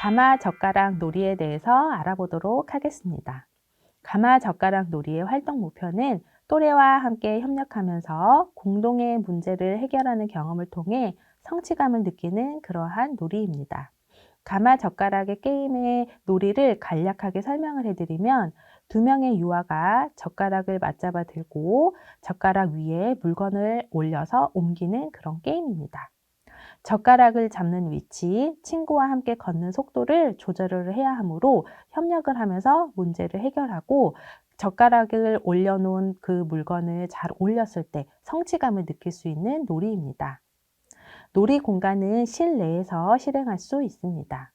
가마 젓가락 놀이에 대해서 알아보도록 하겠습니다. 가마 젓가락 놀이의 활동 목표는 또래와 함께 협력하면서 공동의 문제를 해결하는 경험을 통해 성취감을 느끼는 그러한 놀이입니다. 가마 젓가락의 게임의 놀이를 간략하게 설명을 해드리면 두 명의 유아가 젓가락을 맞잡아 들고 젓가락 위에 물건을 올려서 옮기는 그런 게임입니다. 젓가락을 잡는 위치, 친구와 함께 걷는 속도를 조절을 해야 하므로 협력을 하면서 문제를 해결하고 젓가락을 올려놓은 그 물건을 잘 올렸을 때 성취감을 느낄 수 있는 놀이입니다. 놀이 공간은 실내에서 실행할 수 있습니다.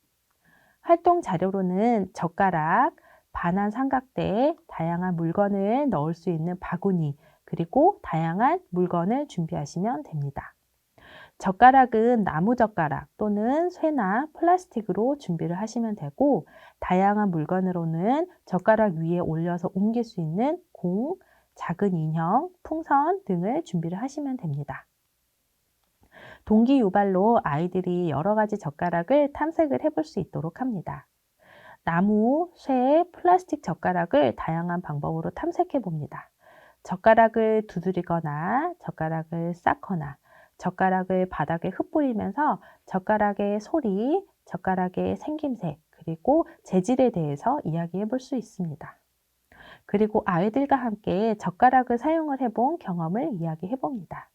활동 자료로는 젓가락, 반환 삼각대, 다양한 물건을 넣을 수 있는 바구니, 그리고 다양한 물건을 준비하시면 됩니다. 젓가락은 나무 젓가락 또는 쇠나 플라스틱으로 준비를 하시면 되고 다양한 물건으로는 젓가락 위에 올려서 옮길 수 있는 공, 작은 인형, 풍선 등을 준비를 하시면 됩니다. 동기 유발로 아이들이 여러 가지 젓가락을 탐색을 해볼 수 있도록 합니다. 나무, 쇠, 플라스틱 젓가락을 다양한 방법으로 탐색해 봅니다. 젓가락을 두드리거나 젓가락을 쌓거나 젓가락을 바닥에 흩뿌리면서 젓가락의 소리, 젓가락의 생김새, 그리고 재질에 대해서 이야기해 볼 수 있습니다. 그리고 아이들과 함께 젓가락을 사용을 해본 경험을 이야기해 봅니다.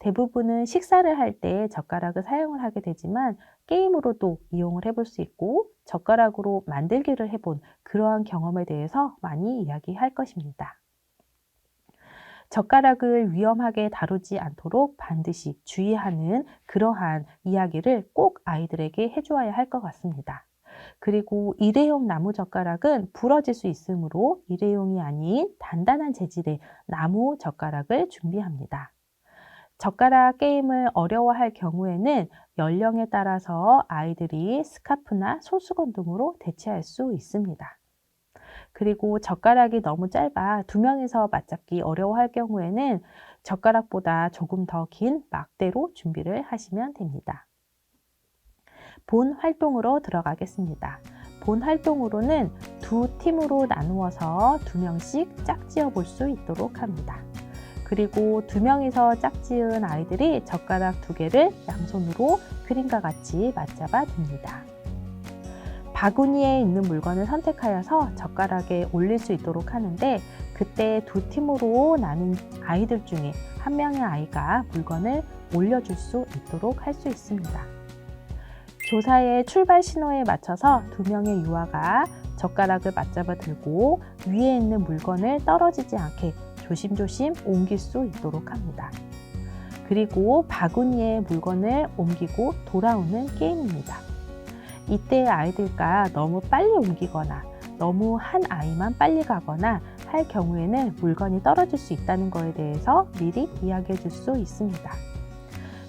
대부분은 식사를 할 때 젓가락을 사용을 하게 되지만 게임으로도 이용을 해볼 수 있고 젓가락으로 만들기를 해본 그러한 경험에 대해서 많이 이야기할 것입니다. 젓가락을 위험하게 다루지 않도록 반드시 주의하는 그러한 이야기를 꼭 아이들에게 해주어야 할 것 같습니다. 그리고 일회용 나무 젓가락은 부러질 수 있으므로 일회용이 아닌 단단한 재질의 나무 젓가락을 준비합니다. 젓가락 게임을 어려워할 경우에는 연령에 따라서 아이들이 스카프나 손수건 등으로 대체할 수 있습니다. 그리고 젓가락이 너무 짧아 두 명이서 맞잡기 어려워할 경우에는 젓가락보다 조금 더 긴 막대로 준비를 하시면 됩니다. 본 활동으로 들어가겠습니다. 본 활동으로는 두 팀으로 나누어서 두 명씩 짝지어 볼 수 있도록 합니다. 그리고 두 명이서 짝지은 아이들이 젓가락 두 개를 양손으로 그림과 같이 맞잡아 둡니다. 바구니에 있는 물건을 선택하여서 젓가락에 올릴 수 있도록 하는데 그때 두 팀으로 나눈 아이들 중에 한 명의 아이가 물건을 올려줄 수 있도록 할 수 있습니다. 교사의 출발 신호에 맞춰서 두 명의 유아가 젓가락을 맞잡아 들고 위에 있는 물건을 떨어지지 않게 조심조심 옮길 수 있도록 합니다. 그리고 바구니에 물건을 옮기고 돌아오는 게임입니다. 이때 아이들과 너무 빨리 옮기거나 너무 한 아이만 빨리 가거나 할 경우에는 물건이 떨어질 수 있다는 것에 대해서 미리 이야기해 줄 수 있습니다.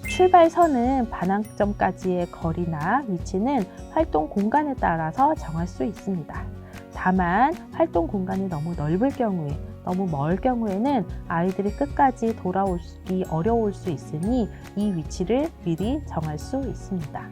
출발선은 반환점까지의 거리나 위치는 활동 공간에 따라서 정할 수 있습니다. 다만 활동 공간이 너무 넓을 경우에 너무 멀 경우에는 아이들이 끝까지 돌아오기 어려울 수 있으니 이 위치를 미리 정할 수 있습니다.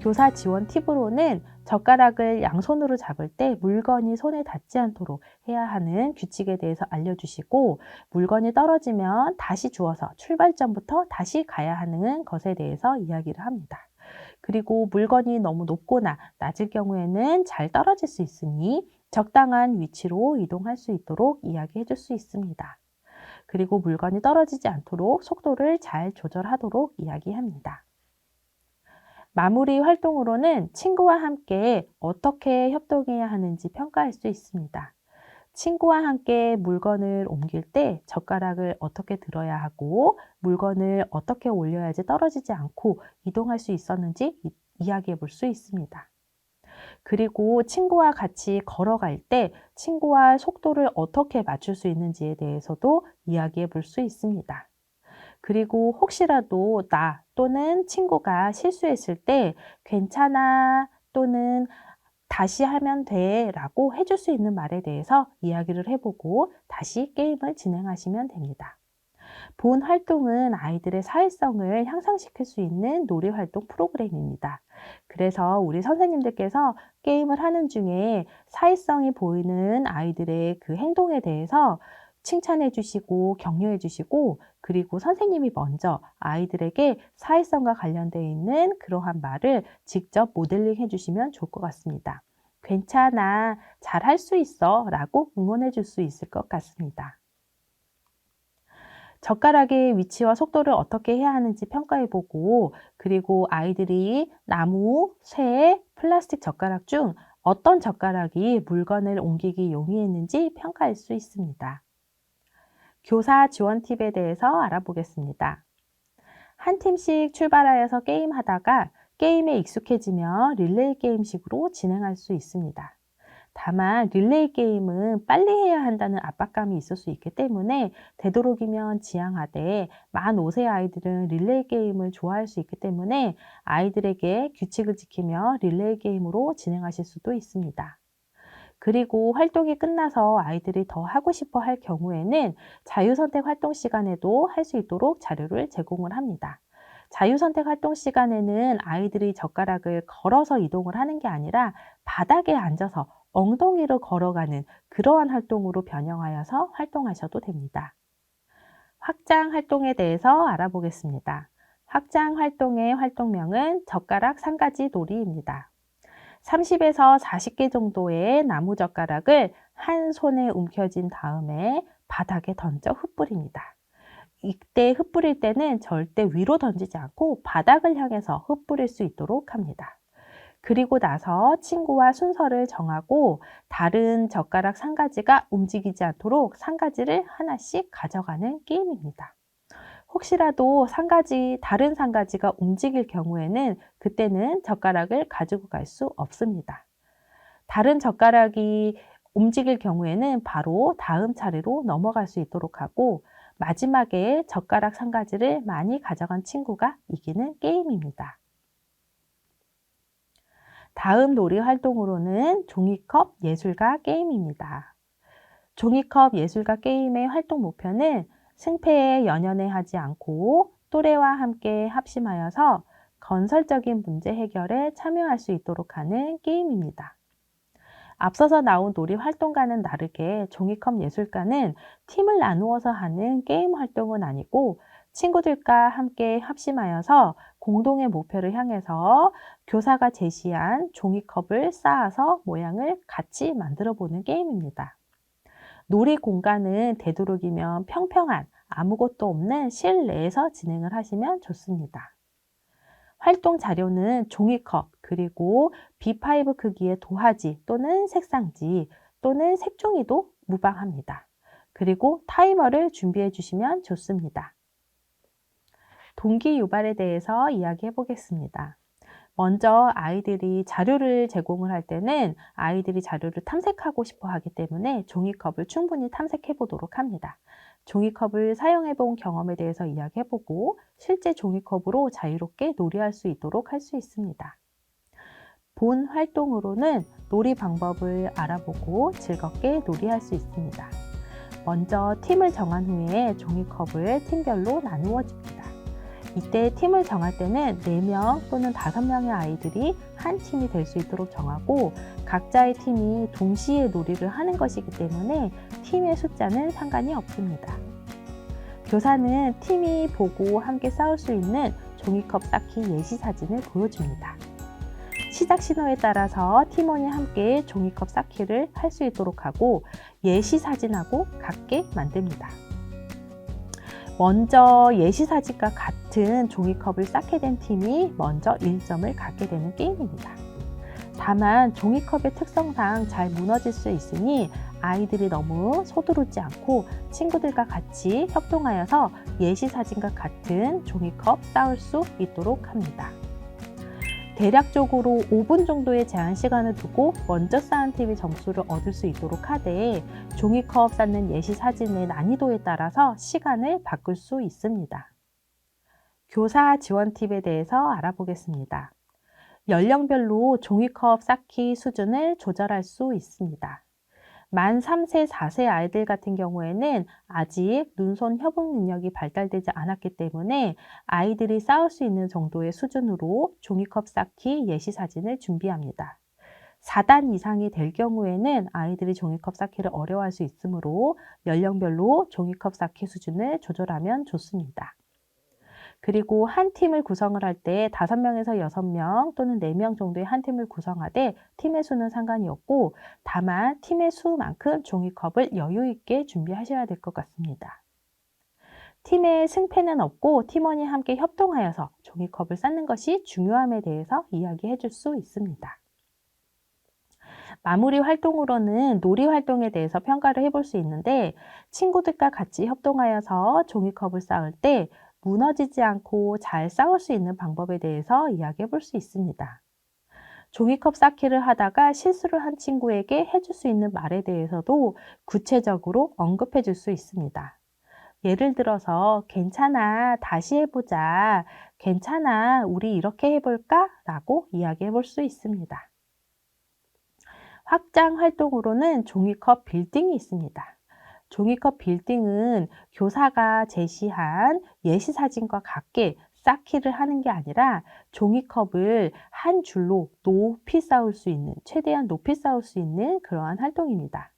교사 지원 팁으로는 젓가락을 양손으로 잡을 때 물건이 손에 닿지 않도록 해야 하는 규칙에 대해서 알려주시고 물건이 떨어지면 다시 주워서 출발점부터 다시 가야 하는 것에 대해서 이야기를 합니다. 그리고 물건이 너무 높거나 낮을 경우에는 잘 떨어질 수 있으니 적당한 위치로 이동할 수 있도록 이야기해 줄 수 있습니다. 그리고 물건이 떨어지지 않도록 속도를 잘 조절하도록 이야기합니다. 마무리 활동으로는 친구와 함께 어떻게 협동해야 하는지 평가할 수 있습니다. 친구와 함께 물건을 옮길 때 젓가락을 어떻게 들어야 하고 물건을 어떻게 올려야지 떨어지지 않고 이동할 수 있었는지 이야기해 볼 수 있습니다. 그리고 친구와 같이 걸어갈 때 친구와 속도를 어떻게 맞출 수 있는지에 대해서도 이야기해 볼 수 있습니다. 그리고 혹시라도 나 또는 친구가 실수했을 때 괜찮아 또는 다시 하면 돼 라고 해줄 수 있는 말에 대해서 이야기를 해보고 다시 게임을 진행하시면 됩니다. 본 활동은 아이들의 사회성을 향상시킬 수 있는 놀이 활동 프로그램입니다. 그래서 우리 선생님들께서 게임을 하는 중에 사회성이 보이는 아이들의 그 행동에 대해서 칭찬해 주시고 격려해 주시고 그리고 선생님이 먼저 아이들에게 사회성과 관련되어 있는 그러한 말을 직접 모델링 해 주시면 좋을 것 같습니다. 괜찮아, 잘 할 수 있어 라고 응원해 줄 수 있을 것 같습니다. 젓가락의 위치와 속도를 어떻게 해야 하는지 평가해 보고 그리고 아이들이 나무, 쇠, 플라스틱 젓가락 중 어떤 젓가락이 물건을 옮기기 용이했는지 평가할 수 있습니다. 교사 지원 팁에 대해서 알아보겠습니다. 한 팀씩 출발하여서 게임하다가 게임에 익숙해지면 릴레이 게임식으로 진행할 수 있습니다. 다만 릴레이 게임은 빨리 해야 한다는 압박감이 있을 수 있기 때문에 되도록이면 지양하되 만 5세 아이들은 릴레이 게임을 좋아할 수 있기 때문에 아이들에게 규칙을 지키며 릴레이 게임으로 진행하실 수도 있습니다. 그리고 활동이 끝나서 아이들이 더 하고 싶어 할 경우에는 자유선택 활동 시간에도 할 수 있도록 자료를 제공을 합니다. 자유선택 활동 시간에는 아이들이 젓가락을 걸어서 이동을 하는 게 아니라 바닥에 앉아서 엉덩이로 걸어가는 그러한 활동으로 변형하여서 활동하셔도 됩니다. 확장 활동에 대해서 알아보겠습니다. 확장 활동의 활동명은 젓가락 3가지 놀이입니다. 30에서 40개 정도의 나무 젓가락을 한 손에 움켜쥔 다음에 바닥에 던져 흩뿌립니다. 이때 흩뿌릴 때는 절대 위로 던지지 않고 바닥을 향해서 흩뿌릴 수 있도록 합니다. 그리고 나서 친구와 순서를 정하고 다른 젓가락 한 가지가 움직이지 않도록 한 가지를 하나씩 가져가는 게임입니다. 혹시라도 상가지, 다른 상가지가 움직일 경우에는 그때는 젓가락을 가지고 갈 수 없습니다. 다른 젓가락이 움직일 경우에는 바로 다음 차례로 넘어갈 수 있도록 하고 마지막에 젓가락 상가지를 많이 가져간 친구가 이기는 게임입니다. 다음 놀이 활동으로는 종이컵 예술가 게임입니다. 종이컵 예술가 게임의 활동 목표는 승패에 연연해 하지 않고 또래와 함께 합심하여서 건설적인 문제 해결에 참여할 수 있도록 하는 게임입니다. 앞서서 나온 놀이 활동과는 다르게 종이컵 예술가는 팀을 나누어서 하는 게임 활동은 아니고 친구들과 함께 합심하여서 공동의 목표를 향해서 교사가 제시한 종이컵을 쌓아서 모양을 같이 만들어 보는 게임입니다. 놀이 공간은 되도록이면 평평한 아무것도 없는 실내에서 진행을 하시면 좋습니다. 활동 자료는 종이컵 그리고 B5 크기의 도화지 또는 색상지 또는 색종이도 무방합니다. 그리고 타이머를 준비해 주시면 좋습니다. 동기 유발에 대해서 이야기해 보겠습니다. 먼저 아이들이 자료를 제공을 할 때는 아이들이 자료를 탐색하고 싶어 하기 때문에 종이컵을 충분히 탐색해 보도록 합니다. 종이컵을 사용해 본 경험에 대해서 이야기해 보고 실제 종이컵으로 자유롭게 놀이할 수 있도록 할 수 있습니다. 본 활동으로는 놀이 방법을 알아보고 즐겁게 놀이할 수 있습니다. 먼저 팀을 정한 후에 종이컵을 팀별로 나누어 줍니다. 이때 팀을 정할 때는 4명 또는 5명의 아이들이 한 팀이 될 수 있도록 정하고 각자의 팀이 동시에 놀이를 하는 것이기 때문에 팀의 숫자는 상관이 없습니다. 교사는 팀이 보고 함께 싸울 수 있는 종이컵 쌓기 예시 사진을 보여줍니다. 시작 신호에 따라서 팀원이 함께 종이컵 쌓기를 할 수 있도록 하고 예시 사진하고 같게 만듭니다. 먼저 예시 사진과 같은 종이컵을 쌓게 된 팀이 먼저 1점을 갖게 되는 게임입니다. 다만 종이컵의 특성상 잘 무너질 수 있으니 아이들이 너무 서두르지 않고 친구들과 같이 협동하여서 예시 사진과 같은 종이컵 쌓을 수 있도록 합니다. 대략적으로 5분 정도의 제한 시간을 두고 먼저 쌓은 팀이 점수를 얻을 수 있도록 하되 종이컵 쌓는 예시 사진의 난이도에 따라서 시간을 바꿀 수 있습니다. 교사 지원 팁에 대해서 알아보겠습니다. 연령별로 종이컵 쌓기 수준을 조절할 수 있습니다. 만 3세, 4세 아이들 같은 경우에는 아직 눈손 협응 능력이 발달되지 않았기 때문에 아이들이 쌓을 수 있는 정도의 수준으로 종이컵 쌓기 예시 사진을 준비합니다. 4단 이상이 될 경우에는 아이들이 종이컵 쌓기를 어려워할 수 있으므로 연령별로 종이컵 쌓기 수준을 조절하면 좋습니다. 그리고 한 팀을 구성을 할때 5명에서 6명 또는 4명 정도의 한 팀을 구성하되 팀의 수는 상관이 없고 다만 팀의 수만큼 종이컵을 여유 있게 준비하셔야 될 것 같습니다. 팀의 승패는 없고 팀원이 함께 협동하여서 종이컵을 쌓는 것이 중요함에 대해서 이야기해 줄 수 있습니다. 마무리 활동으로는 놀이 활동에 대해서 평가를 해볼 수 있는데 친구들과 같이 협동하여서 종이컵을 쌓을 때 무너지지 않고 잘 싸울 수 있는 방법에 대해서 이야기해 볼 수 있습니다. 종이컵 쌓기를 하다가 실수를 한 친구에게 해줄 수 있는 말에 대해서도 구체적으로 언급해 줄 수 있습니다. 예를 들어서 괜찮아, 다시 해보자, 괜찮아, 우리 이렇게 해볼까? 라고 이야기해 볼 수 있습니다. 확장 활동으로는 종이컵 빌딩이 있습니다. 종이컵 빌딩은 교사가 제시한 예시 사진과 같게 쌓기를 하는 게 아니라 종이컵을 한 줄로 높이 쌓을 수 있는, 최대한 높이 쌓을 수 있는 그러한 활동입니다.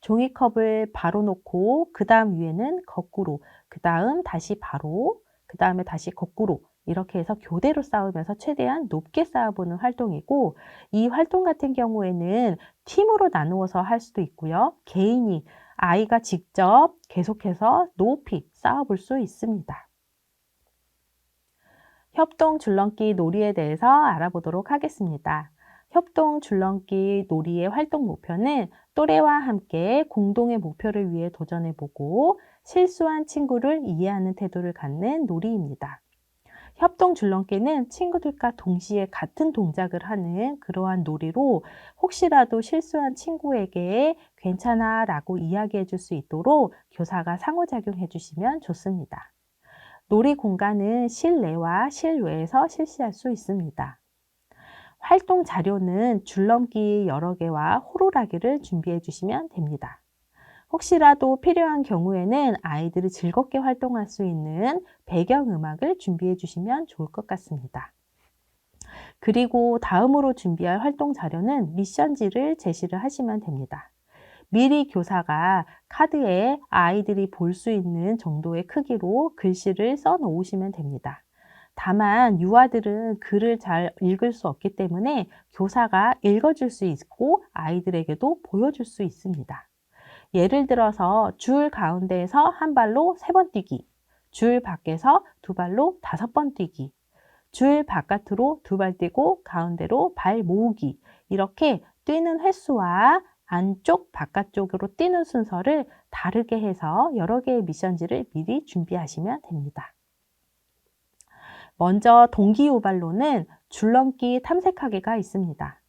종이컵을 바로 놓고 그 다음 위에는 거꾸로, 그 다음 다시 바로, 그 다음에 다시 거꾸로 이렇게 해서 교대로 쌓으면서 최대한 높게 쌓아보는 활동이고 이 활동 같은 경우에는 팀으로 나누어서 할 수도 있고요. 개인이 아이가 직접 계속해서 높이 쌓아볼 수 있습니다. 협동 줄넘기 놀이에 대해서 알아보도록 하겠습니다. 협동 줄넘기 놀이의 활동 목표는 또래와 함께 공동의 목표를 위해 도전해보고 실수한 친구를 이해하는 태도를 갖는 놀이입니다. 협동 줄넘기는 친구들과 동시에 같은 동작을 하는 그러한 놀이로 혹시라도 실수한 친구에게 괜찮아 라고 이야기해 줄 수 있도록 교사가 상호작용해 주시면 좋습니다. 놀이 공간은 실내와 실외에서 실시할 수 있습니다. 활동 자료는 줄넘기 여러 개와 호루라기를 준비해 주시면 됩니다. 혹시라도 필요한 경우에는 아이들이 즐겁게 활동할 수 있는 배경음악을 준비해 주시면 좋을 것 같습니다. 그리고 다음으로 준비할 활동 자료는 미션지를 제시를 하시면 됩니다. 미리 교사가 카드에 아이들이 볼 수 있는 정도의 크기로 글씨를 써 놓으시면 됩니다. 다만 유아들은 글을 잘 읽을 수 없기 때문에 교사가 읽어줄 수 있고 아이들에게도 보여줄 수 있습니다. 예를 들어서 줄 가운데에서 한 발로 세 번 뛰기, 줄 밖에서 두 발로 다섯 번 뛰기, 줄 바깥으로 두 발 뛰고 가운데로 발 모으기 이렇게 뛰는 횟수와 안쪽 바깥쪽으로 뛰는 순서를 다르게 해서 여러 개의 미션지를 미리 준비하시면 됩니다. 먼저 동기유발로는 줄넘기 탐색하기가 있습니다.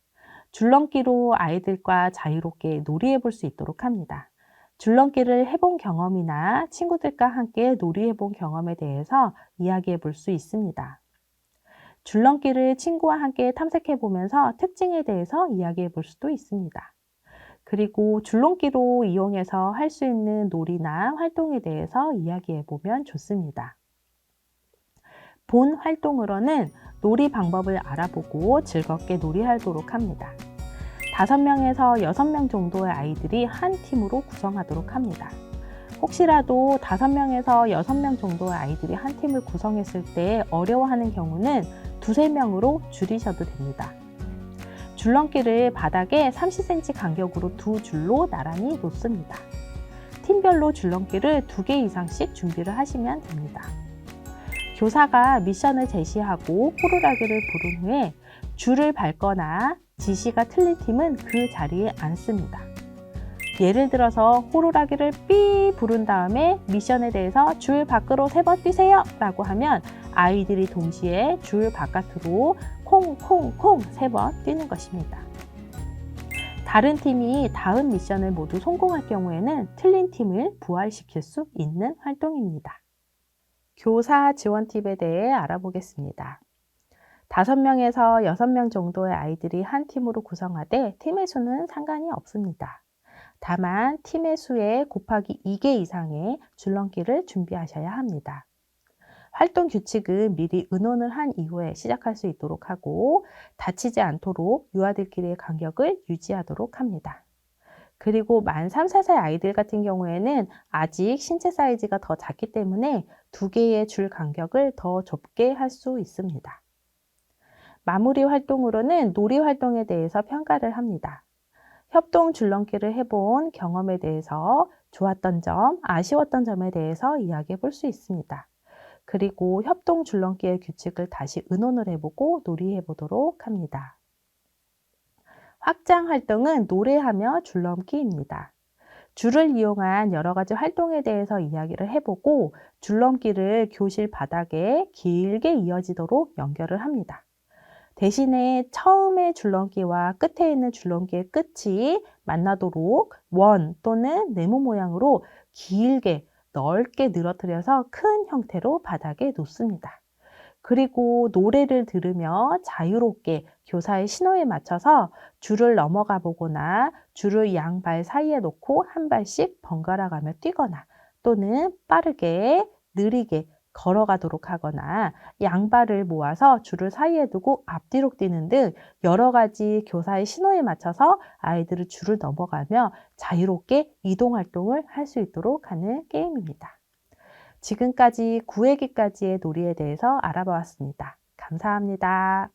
줄넘기로 아이들과 자유롭게 놀이해 볼 수 있도록 합니다. 줄넘기를 해본 경험이나 친구들과 함께 놀이해본 경험에 대해서 이야기해 볼 수 있습니다. 줄넘기를 친구와 함께 탐색해 보면서 특징에 대해서 이야기해 볼 수도 있습니다. 그리고 줄넘기로 이용해서 할 수 있는 놀이나 활동에 대해서 이야기해 보면 좋습니다. 본 활동으로는 놀이 방법을 알아보고 즐겁게 놀이하도록 합니다. 5명에서 6명 정도의 아이들이 한 팀으로 구성하도록 합니다. 혹시라도 5명에서 6명 정도의 아이들이 한 팀을 구성했을 때 어려워하는 경우는 두세 명으로 줄이셔도 됩니다. 줄넘기를 바닥에 30cm 간격으로 두 줄로 나란히 놓습니다. 팀별로 줄넘기를 두 개 이상씩 준비를 하시면 됩니다. 교사가 미션을 제시하고 호루라기를 부른 후에 줄을 밟거나 지시가 틀린 팀은 그 자리에 앉습니다. 예를 들어서 호루라기를 삐 부른 다음에 미션에 대해서 줄 밖으로 세 번 뛰세요 라고 하면 아이들이 동시에 줄 바깥으로 콩콩콩 세 번 뛰는 것입니다. 다른 팀이 다음 미션을 모두 성공할 경우에는 틀린 팀을 부활시킬 수 있는 활동입니다. 교사 지원 팁에 대해 알아보겠습니다. 5명에서 6명 정도의 아이들이 한 팀으로 구성하되 팀의 수는 상관이 없습니다. 다만 팀의 수에 곱하기 2개 이상의 줄넘기를 준비하셔야 합니다. 활동 규칙은 미리 의논을 한 이후에 시작할 수 있도록 하고 다치지 않도록 유아들끼리의 간격을 유지하도록 합니다. 그리고 만 3, 4살 아이들 같은 경우에는 아직 신체 사이즈가 더 작기 때문에 두 개의 줄 간격을 더 좁게 할 수 있습니다. 마무리 활동으로는 놀이 활동에 대해서 평가를 합니다. 협동 줄넘기를 해본 경험에 대해서 좋았던 점, 아쉬웠던 점에 대해서 이야기해 볼 수 있습니다. 그리고 협동 줄넘기의 규칙을 다시 의논을 해보고 놀이해 보도록 합니다. 확장 활동은 노래하며 줄넘기입니다. 줄을 이용한 여러 가지 활동에 대해서 이야기를 해보고 줄넘기를 교실 바닥에 길게 이어지도록 연결을 합니다. 대신에 처음의 줄넘기와 끝에 있는 줄넘기의 끝이 만나도록 원 또는 네모 모양으로 길게 넓게 늘어뜨려서 큰 형태로 바닥에 놓습니다. 그리고 노래를 들으며 자유롭게 교사의 신호에 맞춰서 줄을 넘어가 보거나 줄을 양발 사이에 놓고 한 발씩 번갈아 가며 뛰거나 또는 빠르게 느리게 걸어가도록 하거나 양발을 모아서 줄을 사이에 두고 앞뒤로 뛰는 등 여러 가지 교사의 신호에 맞춰서 아이들을 줄을 넘어가며 자유롭게 이동 활동을 할 수 있도록 하는 게임입니다. 지금까지 구애기까지의 놀이에 대해서 알아보았습니다. 감사합니다.